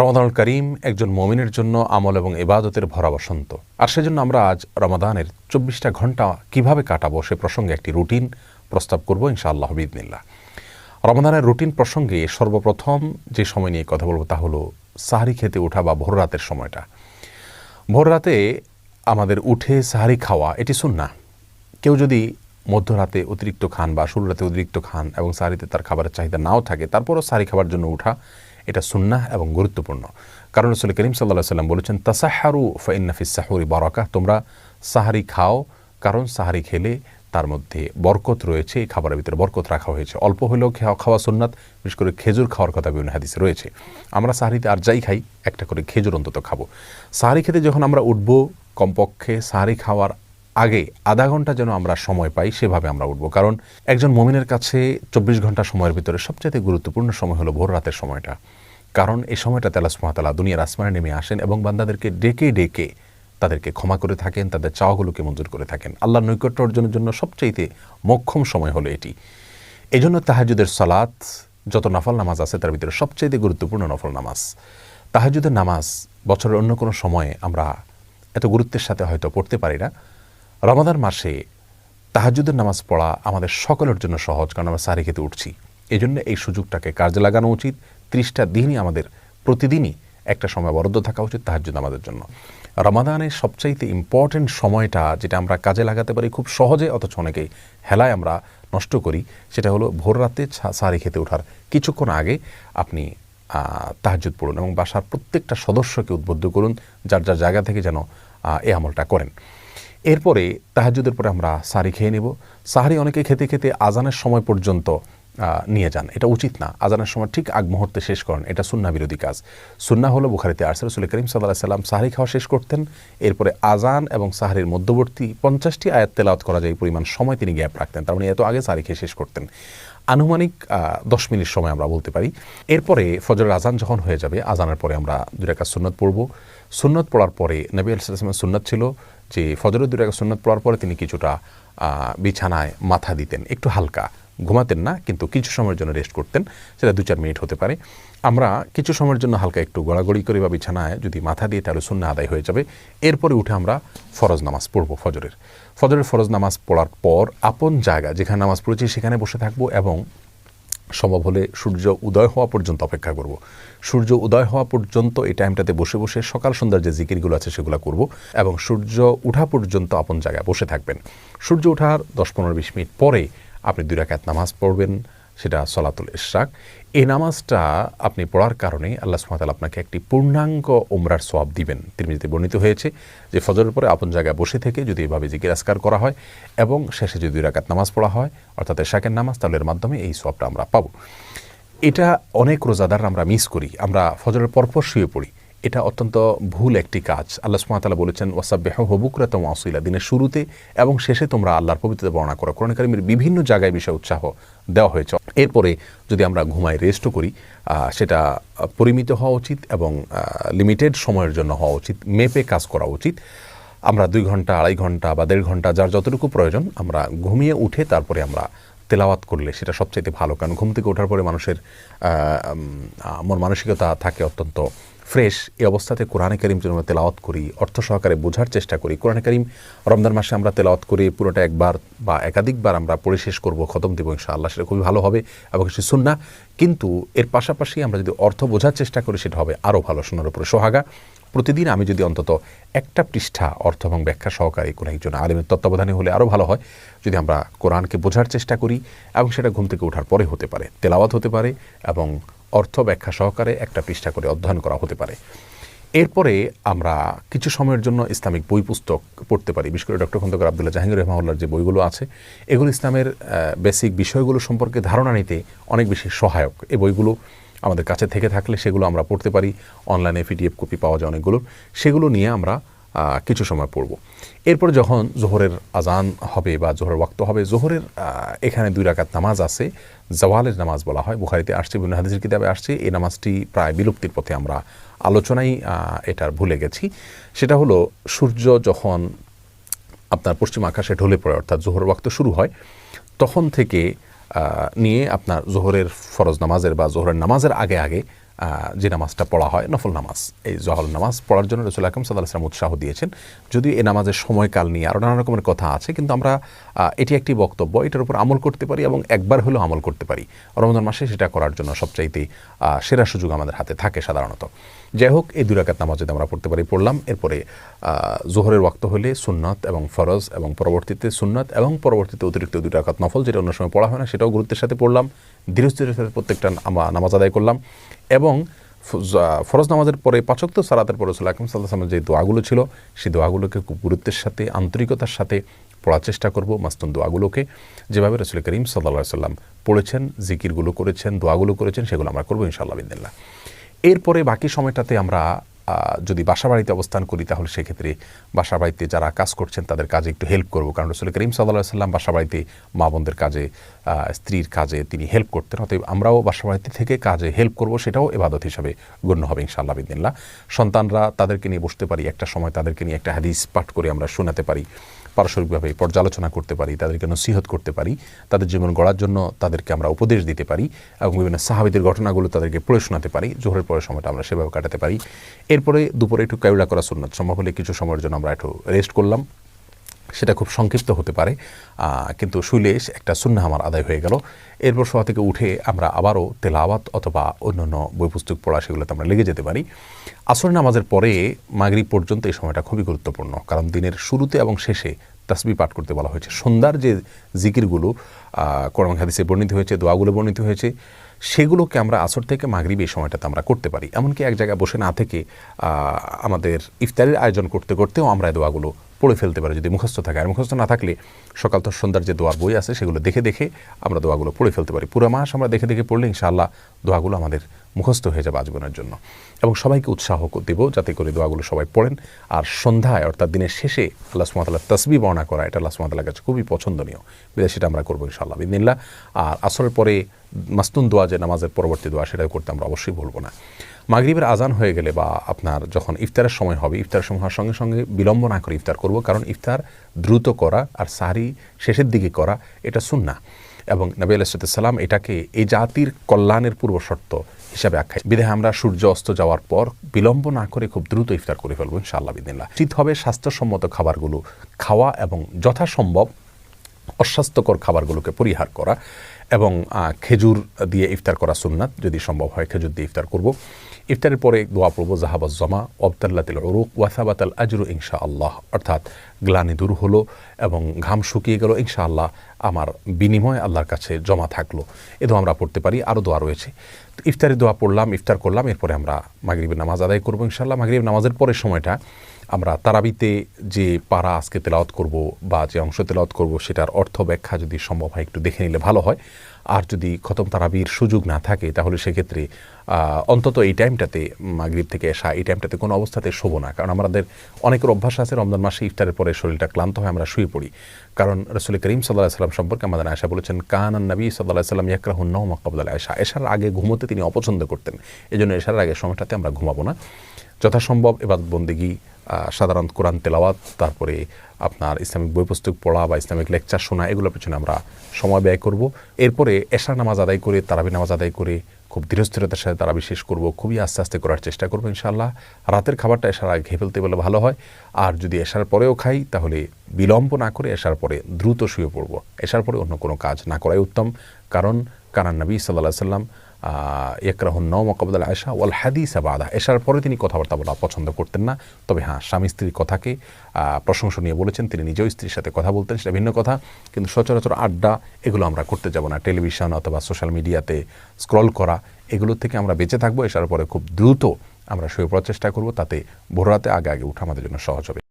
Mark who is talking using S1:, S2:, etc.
S1: রমাদানুল করিম একজন মমিনের জন্য আমল এবং ইবাদতের ভরা বসন্ত। আর সেজন্য আমরা আজ রমাদানের চব্বিশটা ঘণ্টা কীভাবে কাটাবো সে প্রসঙ্গে একটি রুটিন প্রস্তাব করব ইনশাআল্লাহ বিদিনিল্লাহ রমাদানের রুটিন প্রসঙ্গে সর্বপ্রথম যে সময় নিয়ে কথা বলব তা হলো সাহারি খেতে ওঠা বা ভোর রাতের সময়টা। ভোর রাতে আমাদের উঠে সাহারি খাওয়া এটি সুন্না কেউ যদি মধ্যরাতে অতিরিক্ত খান বা শুরু রাতে অতিরিক্ত খান এবং সাহারিতে তার খাবারের চাহিদা নাও থাকে, তারপরও সাহারি খাবার জন্য উঠা এটা সুন্নাহ এবং গুরুত্বপূর্ণ। কারণ রসুল করিম সাল্লাহ সাল্লাম বলেছেন তাসাহারু ফাইন্নাফিস সাহুরি বারাকা। তোমরা সাহারি খাও, কারণ সাহারি খেলে তার মধ্যে বরকত রয়েছে, এই খাবারের ভিতরে বরকত রাখা হয়েছে। অল্প হলেও খাওয়া খাওয়া সুন্নাত, বিশেষ করে খেজুর খাওয়ার কথা বিভিন্ন হাদিসে রয়েছে। আমরা সাহারিতে আর যাই খাই, একটা করে খেজুর অন্তত খাব। সাহারি খেতে যখন আমরা উঠব কমপক্ষে সাহারি খাওয়ার আগে আধা ঘণ্টা যেন আমরা সময় পাই, সেভাবে আমরা উঠবো। কারণ একজন মমিনের কাছে চব্বিশ ঘণ্টা সময়ের ভিতরে সবচেয়ে গুরুত্বপূর্ণ সময় হলো ভোর রাতের সময়টা। কারণ এই সময়টা তালা সুমাতালা দুনিয়ার আসমানে নেমে আসেন এবং বান্দাদেরকে ডেকে ডেকে তাদেরকে ক্ষমা করে থাকেন, তাদের চাওয়াগুলোকে মঞ্জুর করে থাকেন। আল্লাহর নৈকট্য অর্জনের জন্য সবচাইতে মক্ষম সময় হলো এটি। এই জন্য তাহাজুদের সালাত, যত নফল নামাজ আছে তার ভিতরে সবচাইতে গুরুত্বপূর্ণ নফল নামাজ। তাহাজুদের নামাজ বছরের অন্য কোনো সময়ে আমরা এত গুরুত্বের সাথে হয়তো পড়তে পারি না। রমাদান মাসে তাহাজুদের নামাজ পড়া আমাদের সকলের জন্য সহজ, কারণ আমরা সারি খেতে উঠছি। এই জন্য এই সুযোগটাকে কাজে লাগানো উচিত। ত্রিশটা দিনই আমাদের প্রতিদিনই একটা সময় বরাদ্দ থাকা উচিত তাহাজুদ আমাদের জন্য। রমাদানের সবচাইতে ইম্পর্টেন্ট সময়টা যেটা আমরা কাজে লাগাতে পারি খুব সহজে, অথচ অনেকেই হেলায় আমরা নষ্ট করি, সেটা হলো ভোর রাতে সারি খেতে ওঠার। কিছুক্ষণ আগে আপনি তাহাজুদ পড়ুন এবং বাসার প্রত্যেকটা সদস্যকে উদ্বুদ্ধ করুন, যার যার জায়গা থেকে যেন এ আমলটা করেন। এরপরে তাহাজুদের পরে আমরা সারি খেয়ে নেব। সাহারি অনেকে খেতে খেতে আজানের সময় পর্যন্ত নিয়ে যান। এটা উচিত না। আজানের সময় ঠিক আগ মুহূর্তে শেষ করেন। এটা সুন্না বিরোধী কাজ। সুন্না হলো বুখারিতে আরসাল রসুল করিম সাল্লাহ সাল্লাম সাহারি খাওয়া শেষ করতেন। এরপরে আজান এবং সাহারির মধ্যবর্তী পঞ্চাশটি আয়াত তেলাওয়াত করা যায় পরিমাণ সময় তিনি গ্যাপ রাখতেন। তার মানে এত আগে সাহারি খেয়ে শেষ করতেন। আনুমানিক দশ মিনিট সময় আমরা বলতে পারি। এরপরে ফজরের আজান যখন হয়ে যাবে, আজানের পরে আমরা দুই রেখা সুন্নত পড়ব। সুন্নত পড়ার পরে নবী আলাইসলামের সুন্নত ছিল যে ফজরের দুই রেখা সুন্নত পড়ার পরে তিনি কিছুটা বিছানায় মাথা দিতেন। একটু হালকা। ঘুমাতেন না, কিন্তু কিছু সময়ের জন্য রেস্ট করতেন। সেটা দু চার মিনিট হতে পারে। আমরা কিছু সময়ের জন্য হালকা একটু গড়াগড়ি করে বা বিছানায় যদি মাথা দিয়ে তাহলে শূন্য আদায় হয়ে যাবে। এরপরে উঠে আমরা ফরজ নামাজ পড়ব ফজরের। ফজরের ফরজ নামাজ পড়ার পর আপন জায়গা, যেখানে নামাজ পড়েছি সেখানে বসে থাকব এবং সম্ভব হলে সূর্য উদয় হওয়া পর্যন্ত অপেক্ষা করব। সূর্য উদয় হওয়া পর্যন্ত এই টাইমটাতে বসে বসে সকাল সন্ধ্যার যে জিকিরগুলো আছে সেগুলো করব এবং সূর্য উঠা পর্যন্ত আপন জায়গায় বসে থাকবেন সূর্য ওঠার দশ পনেরো বিশ মিনিট পরে আপনি দুই রাকাত নামাজ পড়বেন সেটা সলাতুল ইশরাক। এই নামাজটা আপনি পড়ার কারণে আল্লাহ সুমাতাল আপনাকে একটি পূর্ণাঙ্গ ওমরার সোয়াব দিবেন। তিরমিজিতে বর্ণিত হয়েছে যে ফজরের পরে আপন জায়গায় বসে থেকে যদি এভাবে জিকির আসকার করা হয় এবং শেষে যদি রাকাত নামাজ পড়া হয়, অর্থাৎ এশাকের নামাজ, তাহলে এর মাধ্যমে এই সোয়াবটা আমরা পাবো। এটা অনেক রোজাদার আমরা মিস করি। আমরা ফজরের পরপর শুয়ে পড়ি। এটা অত্যন্ত ভুল একটি কাজ। আল্লাহ সুমাতালা বলেছেন ওয়াসাবেহ হবুকরা তোমা আসইলা দিনের শুরুতে এবং শেষে তোমরা আল্লাহর পবিত্রতা বর্ণনা করো। কোরআন কারিমের বিভিন্ন জায়গায় বিষয়ে উৎসাহ দেওয়া হয়েছে। এরপরে যদি আমরা ঘুমায় রেস্টও করি সেটা পরিমিত হওয়া উচিত এবং লিমিটেড সময়ের জন্য হওয়া উচিত, মেপে কাজ করা উচিত। আমরা দুই ঘণ্টা, আড়াই ঘণ্টা বা দেড় ঘণ্টা যার যতটুকু প্রয়োজন, আমরা ঘুমিয়ে উঠে তারপরে আমরা তেলাওয়াত করলে সেটা সবচাইতে ভালো। কারণ ঘুম থেকে ওঠার পরে মানুষের মন মানসিকতা থাকে অত্যন্ত ফ্রেশ এই অবস্থাতে কোরআনে করিম যদি আমরা তেলাওয়াত করি, অর্থ সহকারে বোঝার চেষ্টা করি। কোরআনে করিম রমজান মাসে আমরা তেলাওয়াত করি, পুরোটা একবার বা একাধিকবার আমরা পড়ে শেষ করব, খতম দেবো আল্লাহ সেটা খুবই ভালো হবে এবং শুন না কিন্তু এর পাশাপাশি আমরা যদি অর্থ বোঝার চেষ্টা করি, সেটা হবে আরও ভালো শোনার উপরে সোহাগা। প্রতিদিন আমি যদি অন্তত একটা পৃষ্ঠা অর্থ এবং ব্যাখ্যা সহকারে কোনো একজন আলিমের তত্ত্বাবধানে হলে আরও ভালো হয়, যদি আমরা কোরআনকে বোঝার চেষ্টা করি এবং সেটা ঘুম থেকে ওঠার পরে হতে পারে, তেলাওয়াত হতে পারে এবং অর্থ ব্যাখ্যা সহকারে একটা পৃষ্ঠা করে অধ্যয়ন করা হতে পারে। এরপরে আমরা কিছু সময়ের জন্য ইসলামিক বই পুস্তক পড়তে পারি। বিশেষ করে ডক্টর খন্দকার আবদুল্লাহ জাহাঙ্গীর রহমাউল্লার যে বইগুলো আছে, এগুলো ইসলামের বেসিক বিষয়গুলো সম্পর্কে ধারণা নিতে অনেক বেশি সহায়ক। এই বইগুলো আমাদের কাছে থেকে থাকলে সেগুলো আমরা পড়তে পারি। অনলাইনে পিডিএফ কপি পাওয়া যায় অনেকগুলো। সেগুলো নিয়ে আমরা কিছু সময় পড়ব। এরপর যখন জোহরের আজান হবে বা জোহরের ওয়াক্ত হবে, জোহরের এখানে দুই রাকাত নামাজ আছে, জওয়ালের নামাজ বলা হয়, বুখারিতে আসছে বিভিন্ন হাদিসের কিতাবে আসছে, এই নামাজটি প্রায় বিলুপ্তির পথে আমরা আলোচনাই এটার ভুলে গেছি। সেটা হলো, সূর্য যখন আপনার পশ্চিম আকাশে ঢলে পড়ে, অর্থাৎ জোহর ওয়াক্ত শুরু হয়, তখন থেকে নিয়ে আপনার জোহরের ফরজ নামাজের বা জোহরের নামাজের আগে আগে যে নামাজটা পড়া হয় নফল নামাজ এই জহল নামাজ পড়ার জন্য রসুল আকরম সাল্লাহ আসলাম উৎসাহ দিয়েছেন যদিও এই নামাজের সময়কাল নিয়ে আরও নানা রকমের কথা আছে কিন্তু আমরা এটি একটি বক্তব্য, এটার উপর আমল করতে পারি এবং একবার হলেও আমল করতে পারি। রমজান মাসে সেটা করার জন্য সবচাইতে সেরা সুযোগ আমাদের হাতে থাকে সাধারণত। যাই হোক, এই দুই রাকাত নামাজ যদি আমরা পড়তে পারি, পড়লাম। এরপরে জোহরের ওয়াক্ত হলে সুন্নত এবং ফরজ এবং পরবর্তীতে সুন্নত এবং পরবর্তীতে অতিরিক্ত দুই রাকাত নফল, যেটা অন্য সময় পড়া হয় না, সেটাও গুরুত্বের সাথে পড়লাম। ধীরস্থিরের সাথে প্রত্যেকটা নামা- নামাজ আদায় করলাম এবং ফরজ নামাজের পরে পাচক্ত সালাতের পরে রসুল আকরম সাল্লাহ যে দোয়াগুলো ছিল সেই দোয়াগুলোকে খুব গুরুত্বের সাথে, আন্তরিকতার সাথে পড়ার চেষ্টা করব, মাস্তুন দোয়াগুলোকে। যেভাবে রসুল করিম সাল্লা সাল্লাম পড়েছেন, জিকিরগুলো করেছেন, দোয়াগুলো করেছেন, সেগুলো আমরা করব ইনশাল্লাহ বিদিল্লা এরপরে বাকি সময়টাতে আমরা যদি বাসা বাড়িতে অবস্থান করি, তাহলে সেক্ষেত্রে বাসা বাড়িতে যারা কাজ করছেন, তাদের কাজে একটু হেল্প করব। কারণ রসুল করিম সাল্লাহ সাল্লাম বাসা বাড়িতে মা বোনদের কাজে স্ত্রীর কাজে তিনি হেল্প করতেন। অতএব আমরাও বাসা বাড়িতে থেকে কাজে হেল্প করব, সেটাও এবাদত হিসাবে গণ্য হবে ইনশাআল্লাহ বিদিল্লা সন্তানরা তাদেরকে নিয়ে বসতে পারি, একটা সময় তাদেরকে নিয়ে একটা হাদিস পাঠ করে আমরা শোনাতে পারি। পারস্পরিকভাবে পর্যালোচনা করতে পারি, তাদেরকে নসিহত করতে পারি, তাদের জীবন গড়ার জন্য তাদেরকে আমরা উপদেশ দিতে পারি এবং বিভিন্ন সাহাবিদের ঘটনাগুলো তাদেরকে পড়ে শোনাতে পারি। জোহরের পরের সময়টা আমরা সেভাবে কাটাতে পারি। এরপরে দুপুরে একটু কায়ুলা করা সুন্নত, সম্ভব হলে কিছু সময়ের জন্য আমরা একটু রেস্ট করলাম। সেটা খুব সংক্ষিপ্ত হতে পারে। কিন্তু শুইলে একটা সুন্না আমার আদায় হয়ে গেল। এরপর সভা থেকে উঠে আমরা আবারও তেলাওয়াত অথবা অন্যান্য বই পুস্তক পড়া সেগুলোতে আমরা লেগে যেতে পারি। আসর নামাজের পরে মাগরিব পর্যন্ত এই সময়টা খুবই গুরুত্বপূর্ণ। কারণ দিনের শুরুতে এবং শেষে তাসবি পাঠ করতে বলা হয়েছে। সন্ধ্যার যে জিকিরগুলো কোরআন হাদিসে বর্ণিত হয়েছে, দোয়াগুলো বর্ণিত হয়েছে, সেগুলোকে আমরা আসর থেকে মাগরিব এই সময়টাতে আমরা করতে পারি। এমনকি এক জায়গায় বসে না থেকে আমাদের ইফতারের আয়োজন করতে করতেও আমরা দোয়াগুলো পড়ে ফেলতে পারে যদি মুখস্থ থাকে। আর মুখস্থ না থাকলে সকাল তো সন্ধ্যার যে দোয়ার বই আছে সেগুলো দেখে দেখে আমরা দোয়াগুলো পড়ে ফেলতে পারি। পুরো মাস আমরা দেখে দেখে পড়লে ইনশাআল্লাহ দোয়াগুলো আমাদের মুখস্থ হয়ে যাবে আজীবনের জন্য। এবং সবাইকে উৎসাহ দেব যাতে করে দোয়াগুলো সবাই পড়েন। আর সন্ধ্যায় অর্থাৎ দিনের শেষে আল্লাহ সুমাতাল্লাহ তসবি বর্ণনা করা, এটা আল্লাহ সুমাতাল্লাহ কাছে খুবই পছন্দনীয়। বিদায় সেটা আমরা করব ইনশাআল্লাহ বিদিনিল্লা আর আসরের পরে মাস্তুন দোয়া যে নামাজের পরবর্তী দোয়া সেটা করতে আমরা অবশ্যই ভুলবো না। মাগরিবের আজান হয়ে গেলে বা আপনার যখন ইফতারের সময় হবে, ইফতারের সময় হওয়ার সঙ্গে সঙ্গে বিলম্ব না করে ইফতার করব, কারণ ইফতার দ্রুত করা আর সারি শেষের দিকে করা, এটা সুন্না এবং নবী আলাইসালাম এটাকে এই জাতির কল্যাণের পূর্ব শর্ত হিসাবে আখ্যায় বিদেহে আমরা সূর্য অস্ত যাওয়ার পর বিলম্ব না করে খুব দ্রুত ইফতার করে ফেলব, ইনশাআল্লাহ বিদিল্লা উচিত হবে স্বাস্থ্যসম্মত খাবারগুলো খাওয়া এবং যথাসম্ভব অস্বাস্থ্যকর খাবারগুলোকে পরিহার করা। এবং খেজুর দিয়ে ইফতার করা সুন্নাত, যদি সম্ভব হয় খেজুর দিয়ে ইফতার করব। ইফতারের পরে দোয়া পড়ব জাহাবাজ জমা অবতাল্লাতিল অরুক ওয়াসাবাতাল আজরু ইনশা আল্লাহ অর্থাৎ গ্লানি দূর হলো এবং ঘাম শুকিয়ে গেল ইনশা আল্লাহ আমার বিনিময় আল্লাহর কাছে জমা থাকল। এ দোয়া আমরা পড়তে পারি আরও দোয়া রয়েছে। তো ইফতারি দোয়া পড়লাম, ইফতার করলাম, এরপরে আমরা মাগরিবের নামাজ আদায় করব ইনশাআল্লাহ। মাগরিব নামাজের পরের সময়টা আমরা তারাবিতে যে পারা আজকে তেলাওয়াত করব বা যে অংশ তেলাওয়াত করব, সেটার অর্থ ব্যাখ্যা যদি সম্ভব হয় একটু দেখে নিলে ভালো হয়। আর যদি খতম তারাবির সুযোগ না থাকে, তাহলে সেক্ষেত্রে অন্তত এই টাইমটাতে মাগরিব থেকে এসা, এই টাইমটাতে কোনো অবস্থাতে শোব না। কারণ আমাদের অনেকের অভ্যাস আছে, রমজান মাসে ইফতারের পরে শরীরটা ক্লান্ত হয়, আমরা শুয়ে পড়ি। কারণ রসুল করিম সাল্লাহ সাল্লাম সম্পর্কে আমাদের আয়সা বলেছেন, কান নবী সাল্লাহ সাল্লাম ইয়াকরাহুন নৌ মকাবুল আয়সা এশার আগে ঘুমোতে তিনি অপছন্দ করতেন। এই জন্য এশার আগে সময়টাতে আমরা ঘুমাবো না। যথাসম্ভব এবার বন্দিগি সাধারণ কোরআন তেলাওয়াত, তারপরে আপনার ইসলামিক বই পুস্তক পড়া বা ইসলামিক লেকচার শোনা, এগুলোর পেছনে আমরা সময় ব্যয় করব। এরপরে এশার নামাজ আদায় করে, তারাবি নামাজ আদায় করে, খুব ধীরস্থিরতার সাথে তারাবি শেষ করব, খুবই আস্তে আস্তে করার চেষ্টা করব ইনশাআল্লাহ। রাতের খাবারটা এশার আগে খেয়ে ফেলতে বলে ভালো হয়। আর যদি এশার পরেও খাই, তাহলে বিলম্ব না করে এশার পরে দ্রুত শুয়ে পড়ব। এশার পরে অন্য কোনো কাজ না করাই উত্তম। কারণ কানান নবী সাল্লাহ সাল্লাম ইকরাহুন নৌ মকাবুল আয়সা ওয়াল হাদিস আবাদা এসার পরে তিনি কথাবার্তা বলা পছন্দ করতেন না। তবে হ্যাঁ স্বামী স্ত্রীর কথাকে প্রশংসনীয় বলেছেন। তিনি নিজেও স্ত্রীর সাথে কথা বলতেন, সেটা ভিন্ন কথা। কিন্তু সচরাচর আড্ডা, এগুলো আমরা করতে যাব না। টেলিভিশন অথবা সোশ্যাল মিডিয়াতে স্ক্রল করা, এগুলো থেকে আমরা বেঁচে থাকব। এসার পরে খুব দ্রুত আমরা শুয়ে পড়ার চেষ্টা করব। তাতে ভোর রাতে আগে আগে উঠা আমাদের জন্য সহজ হবে।